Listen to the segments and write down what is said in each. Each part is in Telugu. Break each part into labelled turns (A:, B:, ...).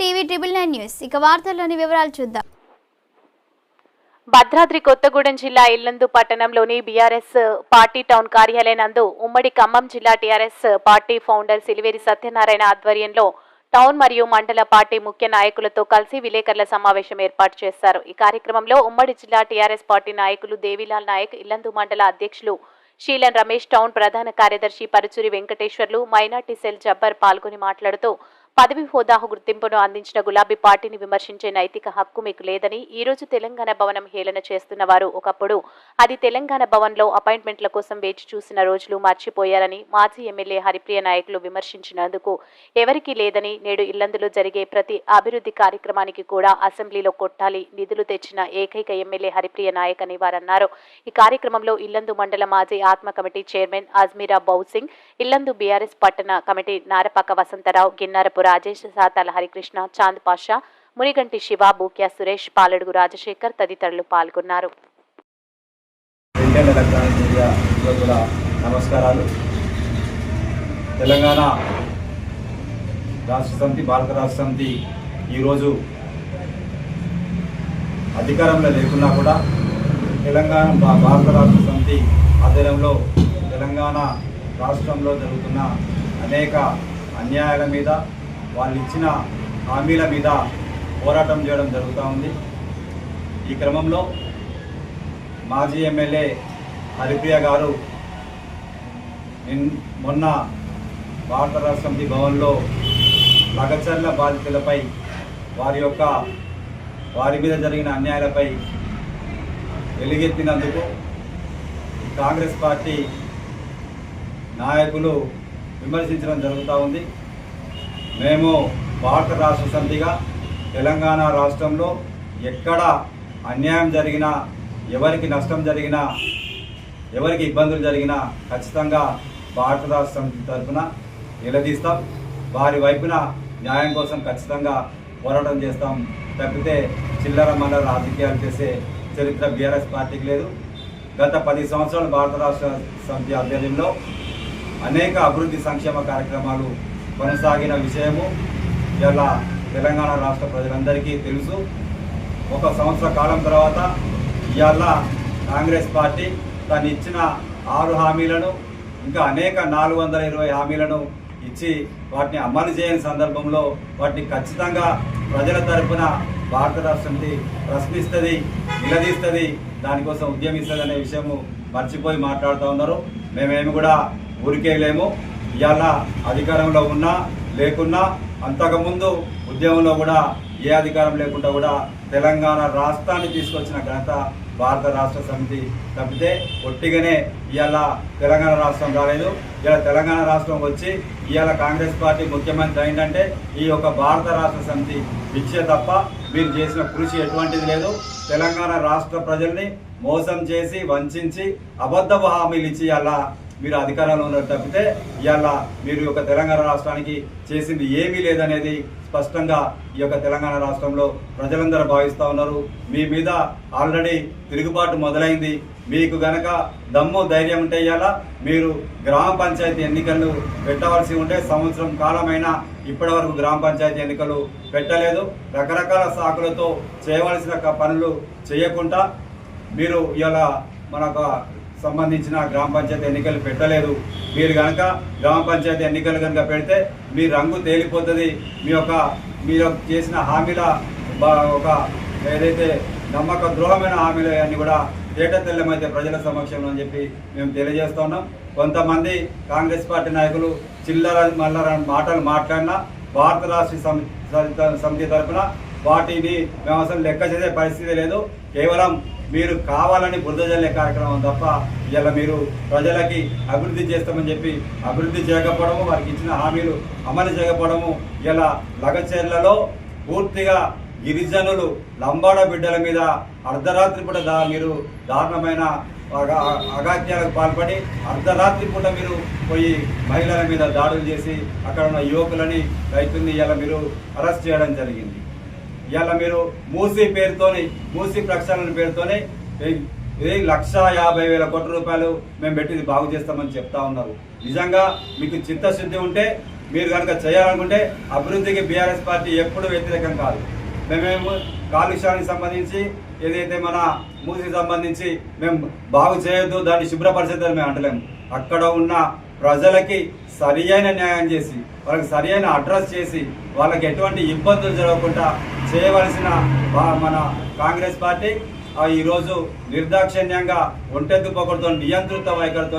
A: TV triple nine news. ఇక వార్తల్లోని వివరాలు చూద్దాం.
B: భద్రాద్రి కొత్తగూడెం జిల్లా ఇల్లందు పట్టణంలోని బీఆర్ఎస్ పార్టీ టౌన్ కార్యాలయనందు ఉమ్మడి ఖమ్మం జిల్లా TRS party founder Siliveri Satyanarayana ఆధ్వర్యంలో టౌన్ మరియు మండల పార్టీ ముఖ్య నాయకులతో కలిసి విలేకరుల సమావేశం ఏర్పాటు చేశారు. ఈ కార్యక్రమంలో ఉమ్మడి జిల్లా టీఆర్ఎస్ పార్టీ నాయకులు దేవిలాల్ నాయక్ ఇల్లందు మండల అధ్యక్షులు శీలన్ రమేష్ టౌన్ ప్రధాన కార్యదర్శి పరుచూరి వెంకటేశ్వర్లు మైనార్టీ సెల్ జబ్బర్ పాల్గొని మాట్లాడుతూ పదవి హోదా గుర్తింపును అందించిన గులాబీ పార్టీని విమర్శించే నైతిక హక్కు మీకు లేదని ఈ రోజు తెలంగాణ భవనం హేళన చేస్తున్న వారు ఒకప్పుడు. అది తెలంగాణ భవన్లో అపాయింట్మెంట్ల కోసం వేచి చూసిన రోజులు మర్చిపోయారని మాజీ ఎమ్మెల్యే హరిప్రియ నాయకులు విమర్శించినందుకు. ఎవరికీ లేదని నేడు ఇల్లందులో జరిగే ప్రతి అభివృద్ధి కార్యక్రమానికి కూడా అసెంబ్లీలో కొట్టాలి నిధులు తెచ్చిన ఏకైక ఎమ్మెల్యే హరిప్రియ నాయక్ అని వారన్నారు. ఈ కార్యక్రమంలో ఇల్లందు మండల మాజీ ఆత్మ committee chairman Ajmeera Bousing Illandu BRS పట్టణ కమిటీ నారపాక వసంతరావు గిన్నారపు రాజేష్ సాతాల హరికృష్ణ చాంద్ పాషా మునిగంటి శివ బూక్యా సురేష్ పాలడుగు రాజశేఖర్ తదితరులు పాల్గొన్నారు.
C: నమస్కారాలు. తెలంగాణ రాష్ట్ర సమితి భారత రాష్ట్ర సమితి ఈరోజు అధికారంలో లేకున్నా కూడా తెలంగాణ భా- భారత రాష్ట్ర సమితి ఆధ్వర్యంలో తెలంగాణ రాష్ట్రంలో జరుగుతున్న అనేక అన్యాయాల మీద వాళ్ళు ఇచ్చిన హామీల మీద పోరాటం చేయడం జరుగుతూ ఉంది. ఈ క్రమంలో మాజీ ఎమ్మెల్యే హరిప్రియ గారు నిన్ మొన్న భారత రాష్ట్రపతి భవన్లో లగచర్ల బాధితులపై వారి యొక్క వారి మీద జరిగిన అన్యాయాలపై వెలుగెత్తినందుకు కాంగ్రెస్ పార్టీ నాయకులు విమర్శించడం జరుగుతూ ఉంది. మేము భారత రాష్ట్ర సమితిగా తెలంగాణ రాష్ట్రంలో ఎక్కడ అన్యాయం జరిగినా ఎవరికి నష్టం జరిగినా ఎవరికి ఇబ్బందులు జరిగినా ఖచ్చితంగా భారత రాష్ట్ర సమితి తరఫున నిలదీస్తాం. వారి వైపున న్యాయం కోసం ఖచ్చితంగా పోరాటం చేస్తాం. తప్పితే చిల్లర మల్లర రాజకీయాలు చేసే చరిత్ర బీఆర్ఎస్ పార్టీకి లేదు. గత పది సంవత్సరాలు భారత రాష్ట్ర సమితి ఆధ్వర్యంలో అనేక అభివృద్ధి సంక్షేమ కార్యక్రమాలు కొనసాగిన విషయము ఇలా తెలంగాణ రాష్ట్ర ప్రజలందరికీ తెలుసు. ఒక సంవత్సర కాలం తర్వాత ఇవాళ కాంగ్రెస్ పార్టీ తను ఇచ్చిన ఆరు హామీలను ఇంకా అనేక నాలుగు వందల ఇరవై హామీలను ఇచ్చి వాటిని అమలు చేయని సందర్భంలో వాటిని ఖచ్చితంగా ప్రజల తరపున భారత రాష్ట్రంకి ప్రశ్నిస్తుంది నిలదీస్తుంది దానికోసం ఉద్యమిస్తుంది అనే విషయము మర్చిపోయి మాట్లాడుతూ ఉన్నారు. మేమేమి కూడా ఊరికేయలేము ఇవాళ అధికారంలో ఉన్నా లేకున్నా అంతకుముందు ఉద్యమంలో కూడా ఏ అధికారం లేకుండా కూడా తెలంగాణ రాష్ట్రాన్ని తీసుకొచ్చిన ఘనత భారత రాష్ట్ర సమితి తప్పితే ఒట్టిగానే ఇవాళ తెలంగాణ రాష్ట్రం రాలేదు. ఇవాళ తెలంగాణ రాష్ట్రం వచ్చి ఇవాళ కాంగ్రెస్ పార్టీ ముఖ్యమంత్రి అయిందంటే ఈ యొక్క భారత రాష్ట్ర సమితి ఇచ్చే తప్ప మీరు చేసిన కృషి ఎటువంటిది లేదు. తెలంగాణ రాష్ట్ర ప్రజల్ని మోసం చేసి వంచి అబద్ధపు హామీలు ఇచ్చి అలా మీరు అధికారంలో ఉన్నారు తప్పితే ఇవాళ మీరు యొక్క తెలంగాణ రాష్ట్రానికి చేసింది ఏమీ లేదనేది స్పష్టంగా ఈ యొక్క తెలంగాణ రాష్ట్రంలో ప్రజలందరూ భావిస్తూ ఉన్నారు. మీ మీద ఆల్రెడీ తిరుగుబాటు మొదలైంది. మీకు గనక దమ్ము ధైర్యం ఉంటే ఇవాళ మీరు గ్రామ పంచాయతీ ఎన్నికలు పెట్టవలసి ఉంటే సంవత్సరం కాలమైనా ఇప్పటి వరకు గ్రామ పంచాయతీ ఎన్నికలు పెట్టలేదు. రకరకాల సాకులతో చేయవలసిన పనులు చేయకుండా మీరు ఇలా మన సంబంధించిన గ్రామ పంచాయతీ ఎన్నికలు పెట్టలేదు. మీరు కనుక గ్రామ పంచాయతీ ఎన్నికలు కనుక పెడితే మీ రంగు తేలిపోతుంది. మీ యొక్క మీరు చేసిన హామీల ఒక ఏదైతే నమ్మక ద్రోహమైన హామీలు అన్నీ కూడా తేట తెల్లమైతే ప్రజల సమక్షంలో అని చెప్పి మేము తెలియజేస్తున్నాం కొంతమంది కాంగ్రెస్ పార్టీ నాయకులు చిల్లర మల్లర మాటలు మాట్లాడినా భారత రాష్ట్ర సమితి తరఫున వాటిని మేము అసలు లెక్క చేసే పరిస్థితి లేదు. కేవలం మీరు కావాలని బురదజల్లే కార్యక్రమం తప్ప ఇలా మీరు ప్రజలకి అభివృద్ధి చేస్తామని చెప్పి అభివృద్ధి చేయకపోవడము వారికి ఇచ్చిన హామీలు అమలు చేయకపోవడము ఇలా లగచేర్లలో పూర్తిగా గిరిజనులు లంబాడ బిడ్డల మీద అర్ధరాత్రి పూట దా మీరు దారుణమైన అగా- అగాత్యాలకు పాల్పడి అర్ధరాత్రి పూట మీరు పోయి మహిళల మీద దాడులు చేసి అక్కడ ఉన్న యువకులని రైతుల్ని ఇలా మీరు అరెస్ట్ చేయడం జరిగింది. ఇవాళ మీరు మూసీ పేరుతోని మూసీ ప్రక్షాళన పేరుతోనే లక్ష యాభై వేల కోట్ల రూపాయలు మేము పెట్టి బాగు చేస్తామని చెప్తా ఉన్నారు. నిజంగా మీకు చిత్తశుద్ధి ఉంటే మీరు కనుక చేయాలనుకుంటే అభివృద్ధికి బీఆర్ఎస్ పార్టీ ఎప్పుడు వ్యతిరేకం కాదు. మేమేమో కాలుష్యానికి సంబంధించి ఏదైతే మన మూసికి సంబంధించి మేము బాగు చేయొద్దు దాన్ని శుభ్రపరిచేద్దని మేము అంటలేము. అక్కడ ఉన్న ప్రజలకి సరి అయిన న్యాయం చేసి వాళ్ళకి సరి అయిన అడ్రస్ చేసి వాళ్ళకి ఎటువంటి ఇబ్బందులు జరగకుండా చేయవలసిన మన కాంగ్రెస్ పార్టీ ఈరోజు నిర్దాక్షిణ్యంగా ఒంటెద్దు పొగడుతో నియంత్రిత వైఖరితో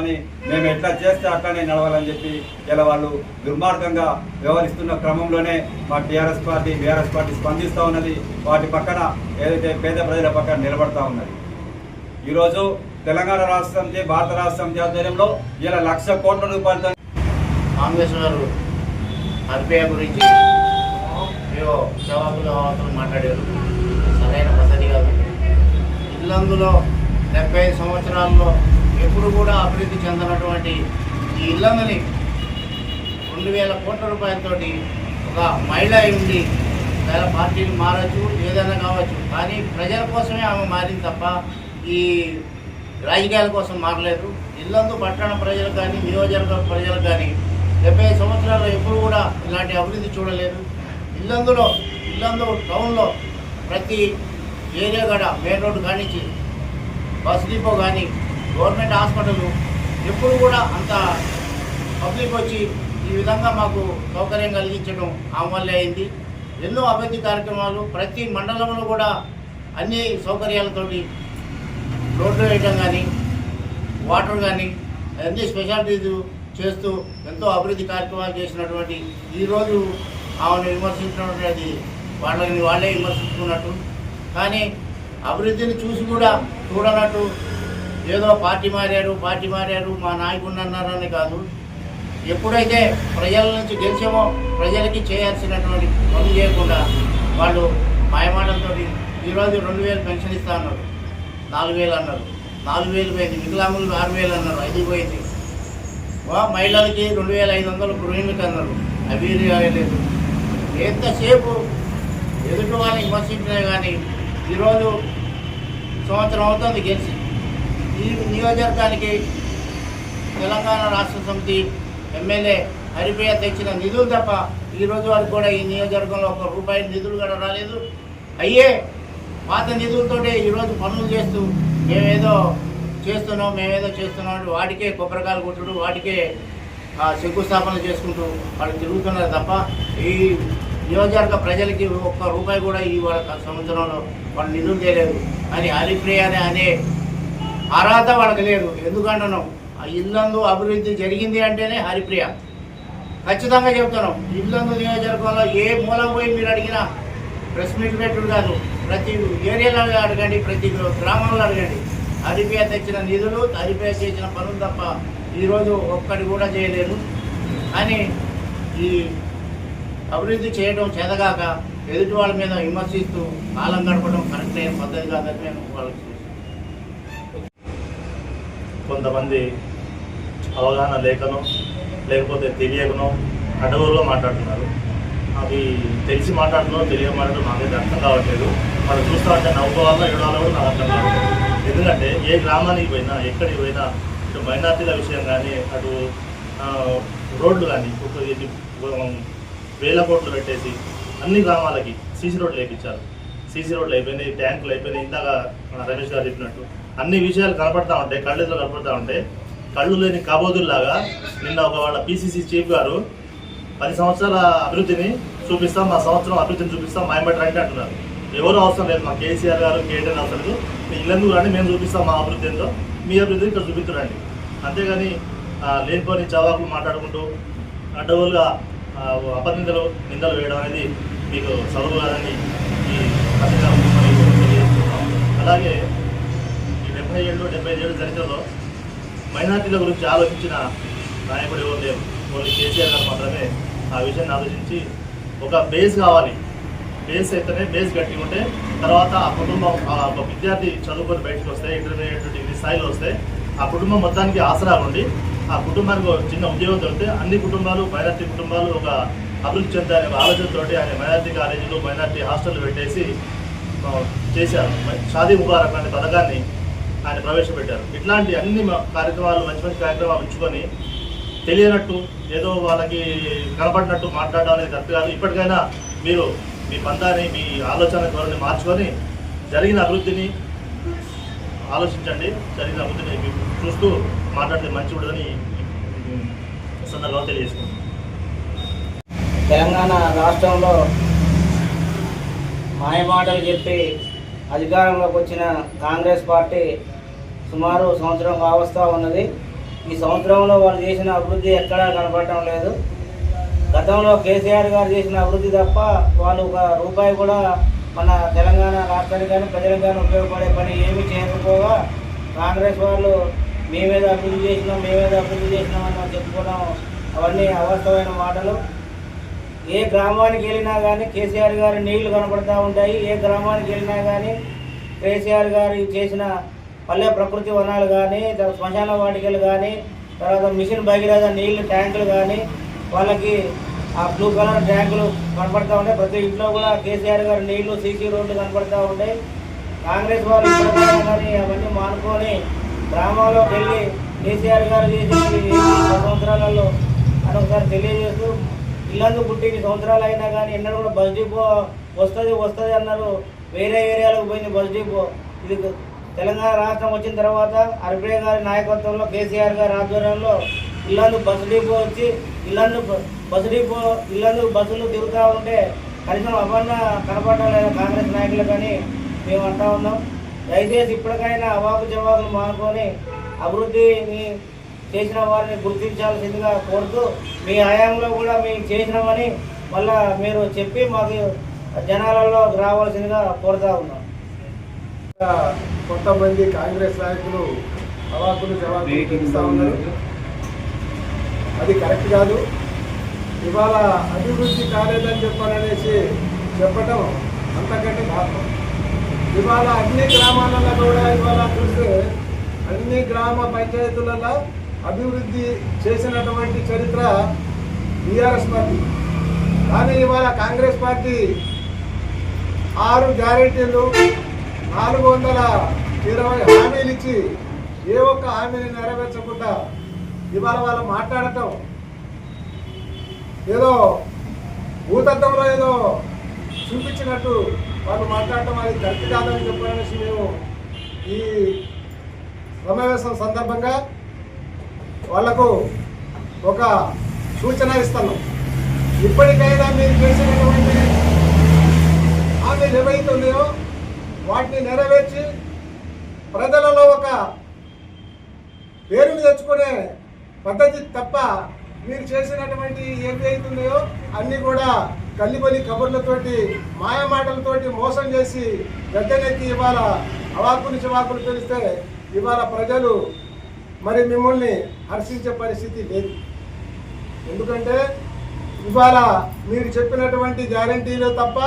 C: మేము ఎట్లా చేస్తే అట్లానే నడవాలని చెప్పి ఇలా వాళ్ళు దుర్మార్గంగా వ్యవహరిస్తున్న క్రమంలోనే మా టీఆర్ఎస్ పార్టీ బీఆర్ఎస్ పార్టీ స్పందిస్తూ ఉన్నది. వాటి పక్కన ఏదైతే పేద ప్రజల పక్కన నిలబడతా ఉన్నది. ఈరోజు తెలంగాణ రాష్ట్ర సమితి భారత రాష్ట్ర సమితి ఆధ్వర్యంలో ఇలా లక్ష కోట్ల రూపాయలతో
D: కాంగ్రెస్ వారు ఆర్బీఐ గురించి ఏవో జవాబులు అవతలు మాట్లాడారు. సరైన పద్ధతి కాదు. ఇల్లందులో డెబ్బై ఐదు సంవత్సరాల్లో ఎప్పుడు కూడా అభివృద్ధి చెందినటువంటి ఈ ఇల్లందుని రెండు వేల కోట్ల రూపాయలతో ఒక మహిళ ఉండి వేల పార్టీలు మారచ్చు ఏదైనా కావచ్చు. కానీ ప్రజల కోసమే ఆమె మారింది తప్ప ఈ రాజకీయాల కోసం మారలేదు ఇల్లందు పట్టణ ప్రజలు కానీ నియోజకవర్గ ప్రజలు కానీ డెబ్బై సంవత్సరాలు ఎప్పుడు కూడా ఇలాంటి అభివృద్ధి చూడలేదు. ఇల్లందులో ఇల్లందు టౌన్లో ప్రతి ఏరియా గడ మెయిన్ రోడ్డు కానిచ్చి బస్ డిపో కానీ గవర్నమెంట్ హాస్పిటల్ ఎప్పుడు కూడా అంత పబ్లిక్ వచ్చి ఈ విధంగా మాకు సౌకర్యం కలిగించడం ఆమె వల్లే అయింది. ఎన్నో అభివృద్ధి కార్యక్రమాలు ప్రతి మండలంలో కూడా అన్ని సౌకర్యాలతోటి రోడ్లు వేయడం కానీ వాటర్ కానీ అన్ని స్పెషాలిటీస్ చేస్తూ ఎంతో అభివృద్ధి కార్యక్రమాలు చేసినటువంటి ఈరోజు ఆమెను విమర్శించినటువంటి వాళ్ళని వాళ్ళే విమర్శించుకున్నట్టు. కానీ అభివృద్ధిని చూసి కూడా చూడనట్టు ఏదో పార్టీ మారారు పార్టీ మారారు మా నాయకుడు అన్నారని కాదు. ఎప్పుడైతే ప్రజల నుంచి గెలిచామో ప్రజలకి చేయాల్సినటువంటి పనులు చేయకుండా వాళ్ళు మాయమాటలతో ఈరోజు రెండు వేలు పెన్షన్ ఇస్తా అన్నారు. నాలుగు వేలు అన్నారు. నాలుగు వేలు పోయింది. వికలాంగులు ఆరు వేలు అన్నారు. ఐదు పోయింది. వా మహిళలకి రెండు వేల ఐదు వందలు గృహిణులకు అన్నారు. అవి లేదు. ఎంతసేపు ఎదుటి వాళ్ళని విమర్శించినా కానీ ఈరోజు సంవత్సరం అవుతుంది గెలిచి. ఈ నియోజకవర్గానికి తెలంగాణ రాష్ట్ర సమితి ఎమ్మెల్యే హరిప్రియ తెచ్చిన నిధులు తప్ప ఈ రోజు వరకు కూడా ఈ నియోజకవర్గంలో ఒక రూపాయి నిధులు కూడా రాలేదు. అయ్యే పాత నిధులతోటే ఈరోజు పనులు చేస్తూ మేమేదో చేస్తున్నాం మేమేదో చేస్తున్నాం అంటే వాటికే కొబ్బరికాయలు కొట్టుడు వాటికే ఆ, శంకుస్థాపన చేసుకుంటూ వాళ్ళు తిరుగుతున్నారు తప్ప ఈ నియోజకవర్గ ప్రజలకి ఒక్క రూపాయి కూడా ఈ వాళ్ళ సంవత్సరంలో వాళ్ళు నిధులు చేయలేదు అని హరిప్రియ అనే అనే అర్హత వాళ్ళకి లేదు. ఎందుకంటున్నాం? ఆ ఇల్లందు అభివృద్ధి జరిగింది అంటేనే హరిప్రియ. ఖచ్చితంగా చెప్తున్నాం. ఇల్లందు నియోజకవర్గంలో ఏ మూలం పోయి మీరు అడిగినా ప్రెస్ మీట్ పెట్టుడు కాదు. ప్రతి ఏరియాలో అడగండి ప్రతి గ్రామంలో అడగండి. హరిప్రియ తెచ్చిన నిధులు హరిప్రియ చేసిన పనులు తప్ప ఈరోజు ఒక్కటి కూడా చేయలేదు అని ఈ అభివృద్ధి చేయడం చేతగాక ఎదుటి వాళ్ళ మీద విమర్శిస్తూ కాలం గడపడం కరెక్ట్ అయిన పద్ధతి కాదని మేము వాళ్ళకి
E: కొంతమంది అవగాహన లేకనో లేకపోతే తెలియకనో అడవుల్లో మాట్లాడుతున్నారు. అవి తెలిసి మాట్లాడుతున్నారో తెలియ మాట్లాడడం నాకైతే అర్థం కావట్లేదు. వాళ్ళు చూస్తా ఉంటే నవ్వుకోవాలో ఏడవాలో కూడా నాకు అర్థం ఎందుకంటే ఏ గ్రామానికి పోయినా ఎక్కడికి పోయినా ఇటు మైనార్టీల విషయం కానీ అటు రోడ్లు కానీ ఇప్పుడు వేల కోట్లు పెట్టేసి అన్ని గ్రామాలకి సీసీ రోడ్లు వేయించారు. సీసీ రోడ్లు అయిపోయినాయి ట్యాంకులు అయిపోయినాయి ఇందాక మన రమేష్ గారు చెప్పినట్టు. అన్ని విషయాలు కనపడతా ఉంటాయి కళ్ళెదురు కనపడతా ఉంటాయి కళ్ళు లేని కబోదుల్లాగా నిన్న ఒక వాళ్ళ పీసీసీ చీఫ్ గారు పది సంవత్సరాల అభివృద్ధిని చూపిస్తాం మా సంవత్సరం అభివృద్ధిని చూపిస్తాం మాయమట్రంటే అంటున్నారు. ఎవరు అవసరం లేదు మా కేసీఆర్ గారు కేటీఆర్ అవసరం లేదు. మీ ఇల్లందుకు రండి మేము చూపిస్తాం మా అభివృద్ధి ఏంటో మీ అభివృద్ధి ఇక్కడ చూపించరండి. అంతేగాని లేనిపోని చవాకులు మాట్లాడుకుంటూ అడ్డవులుగా అపనిందలు నిందలు వేయడం అనేది మీకు చదువు కాదని ఈ పత్రికా అలాగే ఈ డెబ్బై ఏళ్ళు డెబ్బై ఏడు చరిత్రలో మైనార్టీల గురించి ఆలోచించిన నాయకుడు ఎవరు లేవు కేసీఆర్ గారు మాత్రమే ఆ విషయాన్ని ఆలోచించి ఒక బేస్ కావాలి. బేస్ అయితేనే బేస్ గట్టిగా ఉంటే తర్వాత ఆ కుటుంబం ఒక విద్యార్థి చదువుకొని బయటకు వస్తే ఇంటర్మీడియట్ డిగ్రీ స్థాయిలో వస్తే ఆ కుటుంబం మొత్తానికి ఆసరా ఉండి ఆ కుటుంబానికి ఒక చిన్న ఉద్యోగం దొరికితే అన్ని కుటుంబాలు మైనార్టీ కుటుంబాలు ఒక అభివృద్ధి చెందాలనే ఒక ఆలోచనతోటి ఆయన మైనార్టీ కాలేజీలు మైనార్టీ హాస్టల్ పెట్టేసి చేశారు. షాదీ ముబారక్ అనే పథకాన్ని ఆయన ప్రవేశపెట్టారు. ఇట్లాంటి అన్ని కార్యక్రమాలు మంచి మంచి కార్యక్రమాలు ఉంచుకొని తెలియనట్టు ఏదో వాళ్ళకి కనపడినట్టు మాట్లాడడం అనేది కరెక్ట్ కాదు. ఇప్పటికైనా మీరు మీ పందాన్ని మీ ఆలోచన ధోరణి మార్చుకొని జరిగిన అభివృద్ధిని ఆలోచించండి. జరిగిన అభివృద్ధిని మీరు చూస్తూ మాట్లాడితే మంచి ఉండదని సందర్భంగా తెలియజేసుకుంటున్నాను.
F: తెలంగాణ రాష్ట్రంలో మాయమాటలు చెప్పి అధికారంలోకి వచ్చిన కాంగ్రెస్ పార్టీ సుమారు సంవత్సరం కావస్తూ ఉన్నది. ఈ సంవత్సరంలో వాళ్ళు చేసిన అభివృద్ధి ఎక్కడా కనపడటం లేదు. గతంలో కేసీఆర్ గారు చేసిన అభివృద్ధి తప్ప వాళ్ళు ఒక రూపాయి కూడా మన తెలంగాణ రాష్ట్రానికి కానీ ప్రజలకు కానీ ఉపయోగపడే పని ఏమీ చేయకపోగా కాంగ్రెస్ వాళ్ళు మేమేదో అభివృద్ధి చేసినాం మేమేదో అభివృద్ధి చేసినామని చెప్పుకోవడం అవన్నీ అవస్థమైన మాటలు. ఏ గ్రామానికి వెళ్ళినా కానీ కేసీఆర్ గారి నీళ్ళు కనపడతా ఉంటాయి. ఏ గ్రామానికి వెళ్ళినా కానీ కేసీఆర్ గారు చేసిన పల్లె ప్రకృతి వనాలు కానీ తర్వాత శ్మశాన వాటికలు కానీ తర్వాత మిషన్ భగీరథ నీళ్ళు ట్యాంకులు కానీ వాళ్ళకి ఆ బ్లూ కలర్ ట్యాంకులు కనపడతా ఉండే. ప్రతి ఇంట్లో కూడా కేసీఆర్ గారు నీళ్ళు సీసీ రోడ్లు కనపడతా ఉండే. కాంగ్రెస్ వాళ్ళు కానీ అవన్నీ మానుకొని గ్రామాల్లో వెళ్ళి కేసీఆర్ గారు సంవత్సరాలలో అని ఒకసారి తెలియజేస్తూ ఇల్లందు పుట్టి సంవత్సరాలు అయినా కానీ ఎన్నడూ కూడా బస్ డిపో వస్తుంది వస్తుంది అన్నారు. వేరే ఏరియాలకు పోయింది బస్ డిపో. ఇది తెలంగాణ రాష్ట్రం వచ్చిన తర్వాత అర్బే గారి నాయకత్వంలో కేసీఆర్ గారి ఆధ్వర్యంలో ఇల్లందు బస్ డిపో వచ్చి ఇల్లందు బ- బస్ డిపో ఇల్లందు బస్సులు తిరుగుతూ ఉంటే కనీసం అవన్న కనపడడం లేదు కాంగ్రెస్ నాయకులు కానీ? మేము అంటా ఉన్నాం. దయచేసి ఇప్పటికైనా అవాకు జవాకులు మానుకొని అభివృద్ధిని చేసిన వారిని గుర్తించాల్సిందిగా కోరుతూ మీ హయాంలో కూడా మేము చేసినామని మళ్ళా మీరు చెప్పి మాకు జనాలలో రావాల్సిందిగా కోరుతా ఉన్నాం.
G: కొంతమంది కాంగ్రెస్ నాయకులు అవాకులు జవాకులు తెలుస్తూ ఉన్నారు. అది కరెక్ట్ కాదు. ఇవాళ అభివృద్ధి కాలేదని చెప్పాలనేసి చెప్పటం అంతకంటే పాపం. ఇవాళ అన్ని గ్రామాలలో కూడా ఇవాళ చూస్తే అన్ని గ్రామ పంచాయతీలలో అభివృద్ధి చేసినటువంటి చరిత్ర బీఆర్ఎస్ పార్టీ. కానీ ఇవాళ కాంగ్రెస్ పార్టీ ఆరు గ్యారెంటీలు నాలుగు వందల ఇరవై హామీలు ఇచ్చి ఏ ఒక్క హామీని నెరవేర్చకుండా ఇవాళ వాళ్ళు మాట్లాడటం. ఏదో భూతత్వంలో ఏదో చూపించినట్టు వాళ్ళు మాట్లాడటం అది కరెక్ట్ కాదని చెప్పాలనేసి మేము ఈ సమావేశం సందర్భంగా వాళ్ళకు ఒక సూచన ఇస్తున్నాం. ఇప్పటికైనా మీరు చేసినటువంటి హామీలు ఏవైతున్నాయో వాటిని నెరవేర్చి ప్రజలలో ఒక పేరుని తెచ్చుకునే పద్ధతి తప్ప మీరు చేసినటువంటి ఏవి అవుతున్నాయో అన్నీ కూడా కల్లిబలి కబుర్లతోటి మాయమాటలతోటి మోసం చేసి గద్దెనెక్కి ఇవాళ అవాకులు చివాకులు తెలిస్తే ఇవాళ ప్రజలు మరి మిమ్మల్ని హర్షించే పరిస్థితి లేదు. ఎందుకంటే ఇవాళ మీరు చెప్పినటువంటి గ్యారంటీలు తప్ప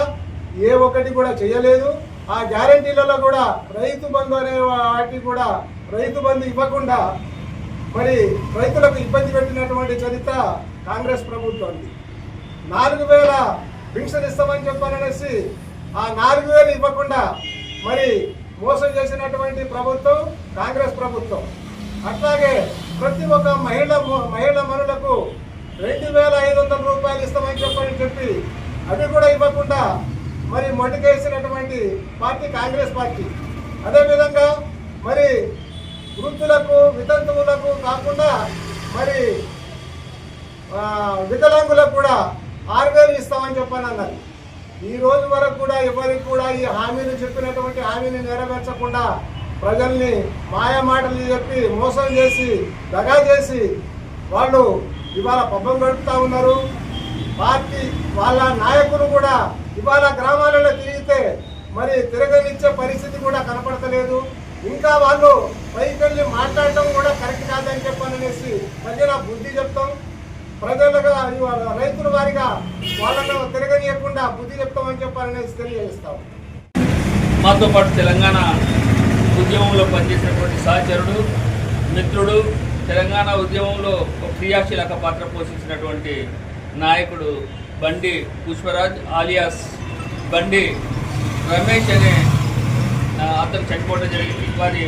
G: ఏ ఒక్కటి కూడా చేయలేదు. ఆ గ్యారంటీలలో కూడా రైతు బంధు అనే వాటికి కూడా రైతు బంధు ఇవ్వకుండా మరి రైతులకు ఇబ్బంది పెట్టినటువంటి చరిత్ర కాంగ్రెస్ ప్రభుత్వానికి. నాలుగు వేల పెన్షన్ ఇస్తామని చెప్పారనేసి ఆ నాలుగు వేలు ఇవ్వకుండా మరి మోసం చేసినటువంటి ప్రభుత్వం కాంగ్రెస్ ప్రభుత్వం. అట్లాగే ప్రతి ఒక్క మహిళ మహిళ మనులకు రెండు వేల ఐదు వందల రూపాయలు ఇస్తామని చెప్పని చెప్పి అవి కూడా ఇవ్వకుండా మరి మొండికేసినటువంటి పార్టీ కాంగ్రెస్ పార్టీ. అదేవిధంగా మరి వృద్ధులకు వితంతువులకు కాకుండా మరి వికలాంగులకు కూడా ఆరు వేలు ఇస్తామని చెప్పాను అన్నారు. ఈ రోజు వరకు కూడా ఎవరికి కూడా ఈ హామీలు చెప్పినటువంటి హామీని నెరవేర్చకుండా ప్రజల్ని మాయా మాటలు చెప్పి మోసం చేసి దగా చేసి వాళ్ళు ఇవాళ పబ్బం గడుపుతూ ఉన్నారు. పార్టీ వాళ్ళ నాయకులు కూడా ఇవాళ గ్రామాలలో తిరిగితే మరి తిరగనిచ్చే పరిస్థితి కూడా కనపడతలేదు. ఇంకా వాళ్ళు పైకి వెళ్ళి మాట్లాడటం కూడా కరెక్ట్ కాదని చెప్పాలనేసి ప్రజల బుద్ధి చెప్తాం. ప్రజలుగా రైతుల వారిగా వాళ్ళను తిరగనీయకుండా బుద్ధి చెప్తామని చెప్పాలనేసి తెలియజేస్తాం.
H: మాతో పాటు తెలంగాణ ఉద్యమంలో పనిచేసినటువంటి సహచరుడు మిత్రుడు తెలంగాణ ఉద్యమంలో ఒక క్రియాశీలక పాత్ర పోషించినటువంటి నాయకుడు బండి పుష్పరాజ్ ఆలియాస్ బండి రమేష్ అనే అతను చనిపోవడం జరిగింది. వారి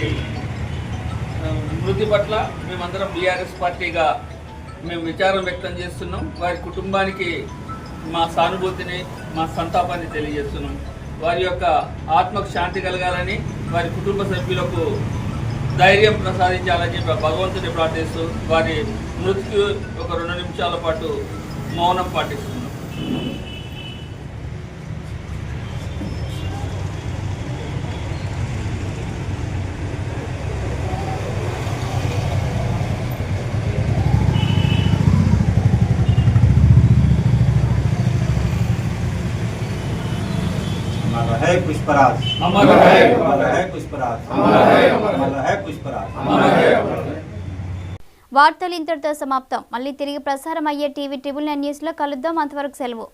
H: మృతి పట్ల మేమందరం బీఆర్ఎస్ పార్టీగా
E: మేము విచారం వ్యక్తం చేస్తున్నాం. వారి కుటుంబానికి మా సానుభూతిని మా సంతాపాన్ని తెలియజేస్తున్నాం. వారి యొక్క ఆత్మకు శాంతి కలగాలని వారి కుటుంబ సభ్యులకు ధైర్యం ప్రసాదించాలని చెప్పి భగవంతుని ప్రార్థిస్తూ వారి మృతికి ఒక రెండు నిమిషాల పాటు మౌనం పాటిస్తున్నాం.
C: पुष्पराज
E: अमर रहे।
C: अमर रहे पुष्पराज
E: अमर रहे।
C: अमर रहे पुष्पराज
A: వార్తలు ఇంతటితో సమాప్తం మళ్ళీ తిరిగి ప్రసారం అయ్యే టీవీ ట్రిబుల్ నైన్ న్యూస్లో కలుద్దాం అంతవరకు సెలవు